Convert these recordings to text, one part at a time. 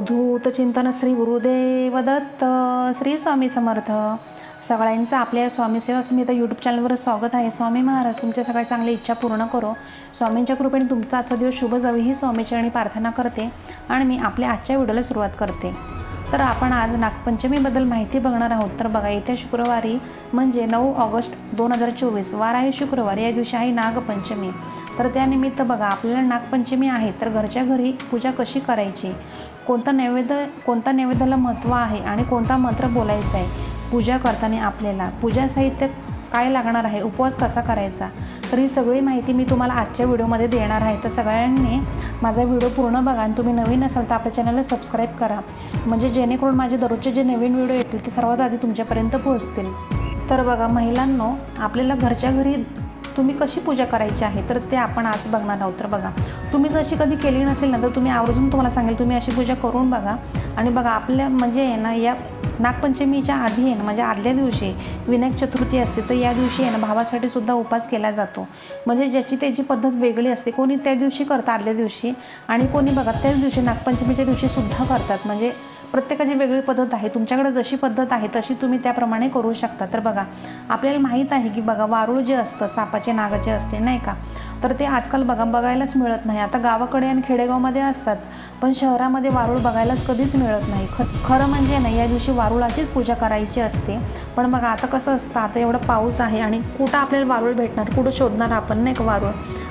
अवधूत चिंतन श्री गुरुदेव दत्त श्री स्वामी समर्थ. सगळ्यांचं आपल्या स्वामी सेवा समिती यूट्यूब चॅनलवर स्वागत आहे. स्वामी महाराज तुमच्या सगळ्या चांगल्या इच्छा पूर्ण करो. स्वामींच्या कृपेने तुमचा आजचा दिवस शुभ जावी ही स्वामीचरणी प्रार्थना करते आणि मी आपल्या आजच्या व्हिडिओला सुरुवात करते. तर आपण आज नागपंचमीबद्दल माहिती बघणार आहोत. तर बघा येत्या शुक्रवारी म्हणजे नऊ ऑगस्ट दोन हजार चोवीस वार आहे शुक्रवार या दिवशी आहे नागपंचमी. तर त्यानिमित्त बघा आपल्याला नागपंचमी आहे तर घरच्या घरी पूजा कशी करायची? कोणता नैवेद्य कोणता नैवेद्याला महत्त्व आहे आणि कोणता मंत्र बोलायचा आहे? पूजा करताना आपल्याला पूजा साहित्य काय लागणार आहे? उपवास कसा करायचा? तर ही सगळी माहिती मी तुम्हाला आजच्या व्हिडिओमध्ये देणार आहे. तर सगळ्यांनी माझा व्हिडिओ पूर्ण बघा आणि तुम्ही नवीन असाल तर आपल्या चॅनलला सबस्क्राईब करा. म्हणजे जेणेकरून माझे दररोजचे जे नवीन व्हिडिओ येतील ते सर्वात आधी तुमच्यापर्यंत पोहोचतील. तर बघा महिलांनो आपल्याला घरच्या घरी तुम्ही कशी पूजा करायची आहे तर ते आपण आज बघणार आहोत. तर बघा तुम्ही जशी कधी केली नसेल ना तर तुम्ही आवर्जून तुम्हाला सांगेल तुम्ही अशी पूजा करून बघा. आणि बघा आपल्या म्हणजे आहे ना या नागपंचमीच्या आधी आहे ना म्हणजे आदल्या दिवशी विनायक चतुर्थी असते तर या दिवशी आहे ना भावासाठी सुद्धा उपास केला जातो. म्हणजे ज्याची त्याची पद्धत वेगळी असते. कोणी त्या दिवशी करतं आदल्या दिवशी आणि कोणी बघा त्याच दिवशी नागपंचमीच्या दिवशी सुद्धा करतात. म्हणजे प्रत्येकाची वेगळी पद्धत आहे. तुमच्याकडे जशी पद्धत आहे तशी तुम्ही त्याप्रमाणे करू शकता. तर बघा आपल्याला माहीत आहे की बघा वारूळ जे असतं सापाचे नागाचे असते नाही का? तर ते आजकाल बघा बघायलाच मिळत नाही. आता गावाकडे आणि खेडेगावमध्ये असतात पण शहरामध्ये वारूळ बघायलाच कधीच मिळत नाही. ख खरं म्हणजे नाही या दिवशी वारुळाचीच पूजा करायची असते. पण मग आता कसं असतं आता एवढा पाऊस आहे आणि कुठं आपल्याला वारूळ भेटणार कुठं शोधणार आपण नाही का वारूळ?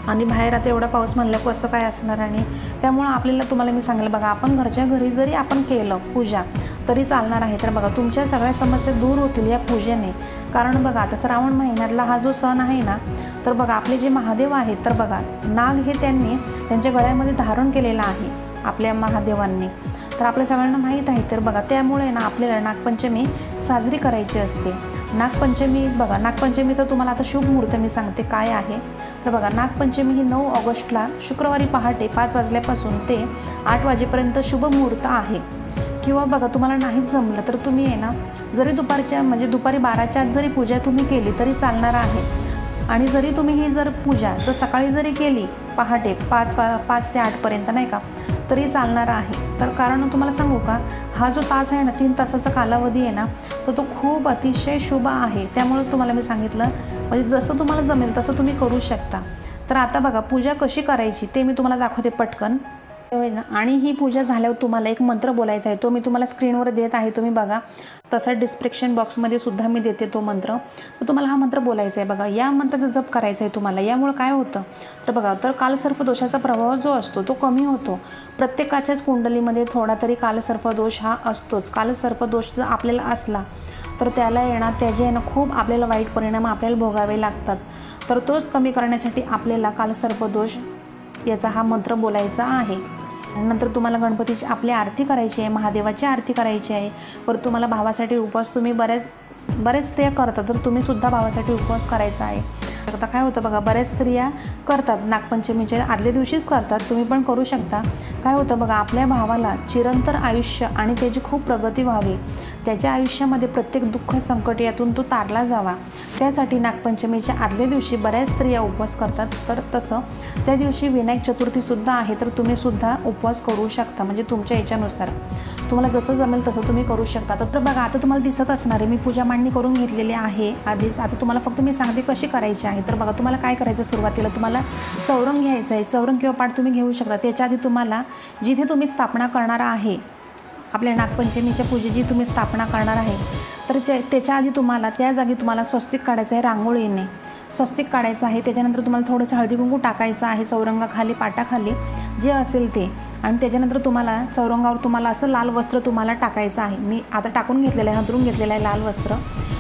आणि बाहेर आता एवढा पाऊस म्हणलं कसं काय असणार? आणि त्यामुळं आपल्याला तुम्हाला मी सांगेल बघा आपण घरच्या घरी जरी आपण केलं पूजा तरी चालणार आहे. तर बघा तुमच्या सगळ्या समस्या दूर होतील या पूजेने. कारण बघा आता श्रावण महिन्यातला हा जो सण आहे ना तर बघा आपले जे महादेव आहेत तर बघा नाग हे त्यांनी त्यांच्या गळ्यामध्ये धारण केलेलं आहे आपल्या महादेवांनी. तर आपल्या सगळ्यांना माहीत आहे तर बघा त्यामुळे ना आपल्याला नागपंचमी साजरी करायची असते. नागपंचमी बघा नागपंचमीचं तुम्हाला आता शुभ मुहूर्त मी सांगते काय आहे. तर बघा नागपंचमी ही नऊ ऑगस्टला शुक्रवारी पहाटे पाच वाजल्यापासून ते आठ वाजेपर्यंत शुभ मुहूर्त आहे. किंवा बघा तुम्हाला नाहीच जमलं तर तुम्ही आहे ना जरी दुपारच्या म्हणजे दुपारी बाराच्या आत जरी पूजा तुम्ही केली तरी चालणार आहे. आणि जरी तुम्ही ही जर पूजा जर सकाळी जरी केली पहाटे पाच वा पाच ते आठपर्यंत नाही का तरी चालणार आहे. तर कारण तुम्हाला सांगू का हा जो तास आहे ना तीन तासाचा कालावधी आहे ना तर तो खूप अतिशय शुभ आहे. त्यामुळे तुम्हाला मी सांगितलं म्हणजे जसं तुम्हाला जमेल तसं तुम्ही करू शकता. तर आता बघा पूजा कशी करायची ते मी तुम्हाला दाखवते पटकन. होय ना? आणि ही पूजा झाल्यावर तुम्हाला एक मंत्र बोलायचा आहे. तो मी तुम्हाला स्क्रीनवर देत आहे. तुम्ही बघा. तसं डिस्क्रिप्शन बॉक्समध्ये सुद्धा मी देते तो मंत्र. तर तुम्हाला हा मंत्र बोलायचा आहे. बघा या मंत्राचा जप करायचा आहे तुम्हाला. यामुळं काय होतं? तर बघा तर कालसर्पदोषाचा प्रभाव जो असतो तो कमी होतो. प्रत्येकाच्याच कुंडलीमध्ये थोडा तरी कालसर्पदोष हा असतोच. कालसर्पदोष जर आपल्याला असला तर त्याला येणार त्याचे येणं खूप आपल्याला वाईट परिणाम आपल्याला भोगावे लागतात. तर तोच कमी करण्यासाठी आपल्याला कालसर्पदोष याचा हा मंत्र बोलायचा आहे. नंतर तुम्हाला गणपतीची आपली आरती करायची आहे महादेवाची आरती करायची आहे. परत तुम्हाला भावासाठी उपवास तुम्ही बऱ्याच बरेच स्त्रिया करतात तर तुम्ही सुद्धा भावासाठी उपवास करायचा आहे. आता काय होतं बघा बऱ्याच स्त्रिया करतात. नागपंचमीच्या आदल्या दिवशीच करतात तुम्ही पण करू शकता. काय होतं बघा आपल्या भावाला चिरंतर आयुष्य आणि त्याची खूप प्रगती व्हावी. त्याच्या आयुष्यामध्ये प्रत्येक दुःख संकट यातून तो तारला जावा. त्यासाठी नागपंचमीच्या आदल्या दिवशी बऱ्याच स्त्रिया उपवास करतात. तर तसं त्या दिवशी विनायक चतुर्थीसुद्धा आहे तर तुम्हीसुद्धा उपवास करू शकता म्हणजे तुमच्या याच्यानुसार. तुम्हाला जसं जमेल तसं तुम्ही करू शकता. तर बघा आता तुम्हाला दिसत असणार आहे मी पूजा मांडणी करून घेतलेली आहे आधीच. आता तुम्हाला फक्त मी सांगते कशी करायची आहे. तर बघा तुम्हाला काय करायचं सुरुवातीला? तुम्हाला चौरंग घ्यायचं आहे. चौरंग किंवा पाठ तुम्ही घेऊ शकता. त्याच्या आधी तुम्हाला जिथे तुम्ही स्थापना करणार आहे आपल्या नागपंचमीच्या पूजेची तुम्ही स्थापना करणार आहे तर त्याच्या आधी तुम्हाला त्या जागी तुम्हाला स्वस्तिक काढायचं आहे रांगोळीने. स्वस्तिक काढायचं आहे त्याच्यानंतर तुम्हाला थोडंसं हळदी कुंकू टाकायचं आहे चौरंगाखाली पाटाखाली जे असेल ते. आणि त्याच्यानंतर तुम्हाला चौरंगावर तुम्हाला असं लाल वस्त्र तुम्हाला टाकायचं आहे. मी आता टाकून घेतलेलं आहे अंतरून घेतलेलं आहे लाल वस्त्र.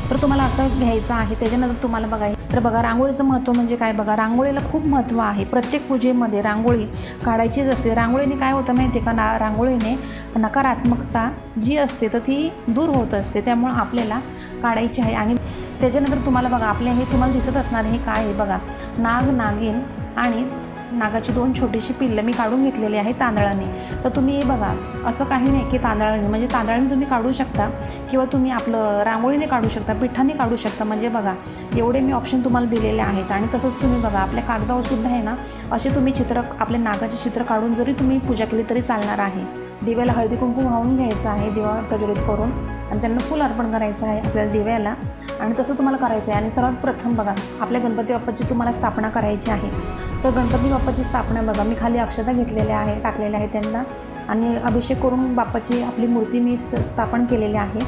तर तुम्हाला असं घ्यायचं आहे त्याच्यानंतर तुम्हाला बघा तर बघा रांगोळीचं महत्त्व म्हणजे काय? बघा रांगोळीला खूप महत्त्व आहे. प्रत्येक पूजेमध्ये रांगोळी काढायचीच असते. रांगोळीने काय होतं माहिती आहे का? ना रांगोळीने नकारात्मकता जी असते तर ती दूर होत असते. त्यामुळं आपल्याला काढायची आहे. आणि त्याच्यानंतर तुम्हाला बघा आपले हे तुम्हाला दिसत असणार हे काय आहे बघा. नाग नागिन आणि नागाची दोन छोटीशी पिल्लं मी काढून घेतलेली आहे तांदळाने. तर तुम्ही हे बघा असं काही नाही की तांदळाने म्हणजे तांदळाने तुम्ही काढू शकता किंवा तुम्ही आपलं रांगोळीने काढू शकता पिठाने काढू शकता. म्हणजे बघा एवढे मी ऑप्शन तुम्हाला दिलेले आहेत. आणि तसंच तुम्ही बघा आपल्या कागदावर सुद्धा आहे ना असे तुम्ही चित्र आपल्या नागाचे चित्र काढून जरी तुम्ही पूजा केली तरी चालणार आहे. दिव्याला हळदी कुंकू वाहून घ्यायचं आहे दिवा प्रज्वलित करून. आणि त्यांना फुल अर्पण करायचं आहे आपल्याला दिव्याला. आणि तसं तुम्हाला करायचं आहे. आणि सर्वात प्रथम बघा आपल्या गणपती बाप्पाची तुम्हाला स्थापना करायची आहे. तर गणपती बाप्पाची स्थापना बघा मी खाली अक्षता घेतलेल्या आहे टाकलेल्या आहे त्यांना. आणि अभिषेक करून बाप्पाची आपली मूर्ती मी स्थापन केलेली आहे.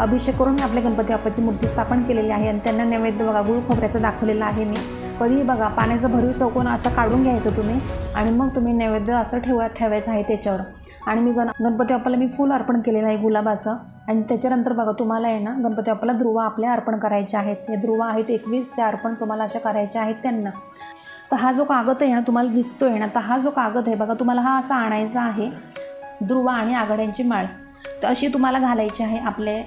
अभिषेक करून मी आपल्या गणपती बाप्पाची मूर्ती स्थापन केलेली आहे. आणि त्यांना नैवेद्य बघा गुळ खोबऱ्याचं दाखवलेलं आहे मी. कधीही बघा पाण्याचं भरीव चौकोन असं काढून घ्यायचं तुम्ही आणि मग तुम्ही नैवेद्य असं ठेवा ठेवायचं आहे त्याच्यावर. आणि मी गण गणपती बाप्पाला मी फुल अर्पण केलेलं आहे गुलाबाचं आणि त्याच्यानंतर बघा तुम्हाला आहे ना गणपती बाप्पाला ध्रुवा आपल्या अर्पण करायचे आहेत. हे ध्रुवा आहेत एकवीस त्या अर्पण तुम्हाला अशा करायच्या आहेत त्यांना. तर हा जो कागद आहे ना तुम्हाला दिसतो आहे ना तर हा जो कागद आहे बघा तुम्हाला हा असा आणायचा आहे. ध्रुवा आणि आघाड्यांची माळ. तर अशी तुम्हाला घालायची आहे आपले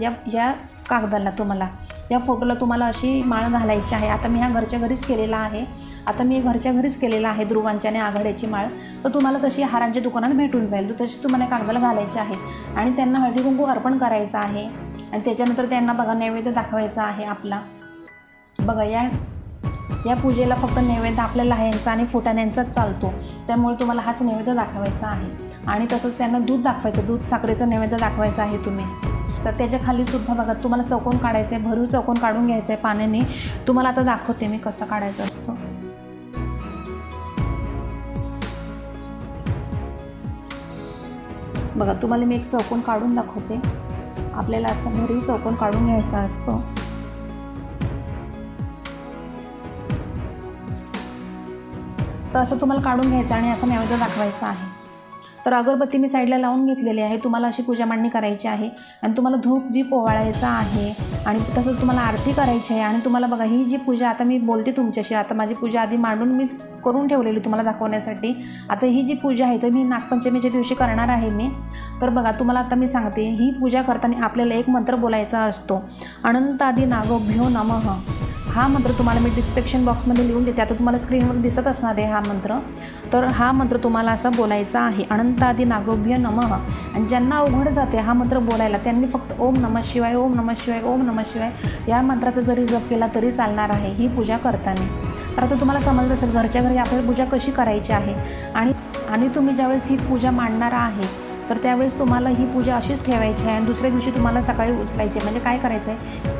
या या कागदाला तुम्हाला. या फोटोला तुम्हाला अशी माळ घालायची आहे. आता मी ह्या घरच्या घरीच केलेला आहे. आता मी घरच्या घरीच केलेला आहे ध्रुवांच्या आणि आघाड्याची माळ. तर तुम्हाला तशी हारांच्या दुकानात भेटून जाईल. तर तशी तुम्हाला कागदाला घालायची आहे. आणि त्यांना हळदी कुंकू अर्पण करायचं आहे. आणि त्याच्यानंतर त्यांना बघा नैवेद्य दाखवायचा आहे आपला. बघा या या पूजेला फक्त नैवेद्य आपल्या लहायांचा आणि फुटाण्यांचाच चालतो. त्यामुळे तुम्हाला हाच नैवेद्य दाखवायचा आहे. आणि तसंच त्यांना दूध दाखवायचं. दूध साखरेचं नैवेद्य दाखवायचं आहे तुम्ही. तर त्याच्या सुद्धा बघा तुम्हाला चौकोन काढायचं आहे भरीव चौकोन काढून घ्यायचं आहे पाण्याने. तुम्हाला आता दाखवते मी कसं काढायचं असतं. बघा तुम्हाला मी एक चौकोन काढून दाखवते. आपल्याला असं भरीव चौकोन काढून घ्यायचा असतो. तर असं तुम्हाला काढून घ्यायचं आणि असं नैवेद्य दाखवायचं आहे. तर अगरबत्ती मी साईडला लावून घेतलेली आहे. तुम्हाला अशी पूजा मांडणी करायची आहे. आणि तुम्हाला धूप दीप ओवाळायचा आहे. आणि तसंच तुम्हाला आरती करायची आहे. आणि तुम्हाला बघा ही जी पूजा आता मी बोलते तुमच्याशी. आता माझी पूजा आधी मांडून मी करून ठेवलेली तुम्हाला दाखवण्यासाठी. आता ही जी पूजा आहे तर मी नागपंचमीच्या दिवशी करणार आहे मी. तर बघा तुम्हाला आता मी सांगते ही पूजा करताना आपल्याला एक मंत्र बोलायचा असतो. अनंतादी नागोभ्यो नमः. हा मंत्र तुम्हाला मी डिस्क्रिप्शन बॉक्समध्ये लिहून देते. आता तुम्हाला स्क्रीनवर दिसत असणार आहे हा मंत्र. तर हा मंत्र तुम्हाला असा बोलायचा आहे. अनंतादी नागोभ्य नमः. आणि ज्यांना अवघड जाते हा मंत्र बोलायला त्यांनी फक्त ओम नमः शिवाय ओम नमः शिवाय ओम नमः शिवाय या मंत्राचा जरी जप केला तरी चालणार आहे ही पूजा करताना. तर आता तुम्हाला समजलं असेल घरच्या घरी आपल्याला पूजा कशी करायची आहे? आणि आणि तुम्ही ज्यावेळेस ही पूजा मांडणार आहे तर त्यावेळेस तुम्हाला ही पूजा अशीच ठेवायची आहे. आणि दुसऱ्या दिवशी तुम्हाला सकाळी उचलायची आहे. म्हणजे काय करायचं आहे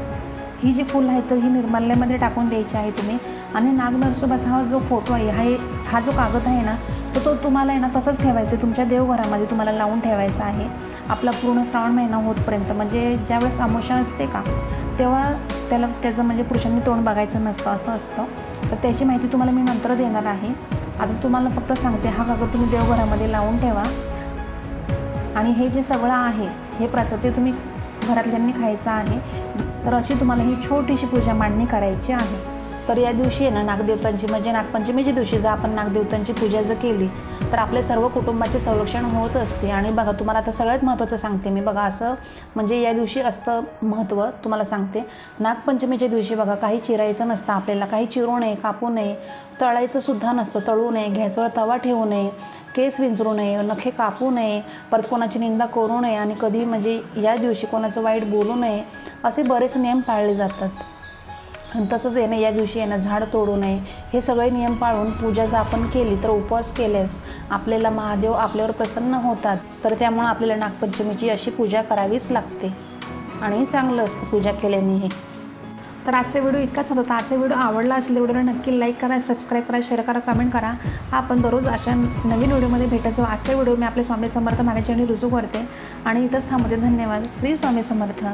ही जी फुलं आहेत तर ही निर्माल्यामध्ये टाकून द्यायची आहे तुम्ही. आणि नागनरसोबाचा हा जो फोटो आहे हा एक- हा जो कागद आहे ना तर तो तुम्हाला आहे ना तसंच ठेवायचं आहे. तुमच्या देवघरामध्ये तुम्हाला लावून ठेवायचा आहे. आपला पूर्ण श्रावण महिना होतपर्यंत. म्हणजे ज्यावेळेस अमोशा असते का तेव्हा त्याला त्याचं म्हणजे पुरुषांनी तोंड बघायचं नसतं असं असतं. तर त्याची माहिती तुम्हाला मी नंतर देणार आहे. आता तुम्हाला फक्त सांगते हा कागद तुम्ही देवघरामध्ये लावून ठेवा. आणि हे जे सगळं आहे हे प्रसाद ते तुम्ही घरातल्यांनी खायचं आहे. तर अशी तुम्हाला ही छोटीशी पूजा मांडणी करायची आहे. तर या दिवशी आहे ना नागदेवतांची म्हणजे नागपंचमीच्या दिवशी जर आपण नागदेवतांची पूजा जर केली तर आपल्या सर्व कुटुंबाचे संरक्षण होत असते. आणि बघा तुम्हाला आता सगळ्यात महत्त्वाचं सांगते मी. बघा असं म्हणजे या दिवशी असतं महत्त्व तुम्हाला सांगते. नागपंचमीच्या दिवशी बघा काही चिरायचं नसतं आपल्याला. काही चिरू नये कापू नये तळायचं सुद्धा नसतं. तळू नये घ्यायचं तवा ठेवू नये केस विंचरू नये नखे कापू नये परत कोणाची निंदा करू नये. आणि कधी म्हणजे या दिवशी कोणाचं वाईट बोलू नये असे बरेच नियम पाळले जातात. तसंच येणं या दिवशी येणं झाड तोडू नये हे सगळे नियम पाळून पूजा जर आपण केली तर उपवास केल्यास आपल्याला महादेव आपल्यावर प्रसन्न होतात. तर त्यामुळं आपल्याला नागपंचमीची अशी पूजा करावीच लागते. आणि चांगलं असतं पूजा केल्याने हे. तर आजचा व्हिडिओ इतकाच होता. तर आजचा व्हिडिओ आवडला असेल व्हिडिओला नक्की लाईक करा सबस्क्राईब करा शेअर करा कमेंट करा. हा आपण दररोज अशा नवीन व्हिडिओमध्ये भेटत जाऊ आजचा व्हिडिओ मी आपले स्वामी समर्थ महाराजांनी रुजू करते. आणि इथंच थांबते. धन्यवाद. श्री स्वामी समर्थ.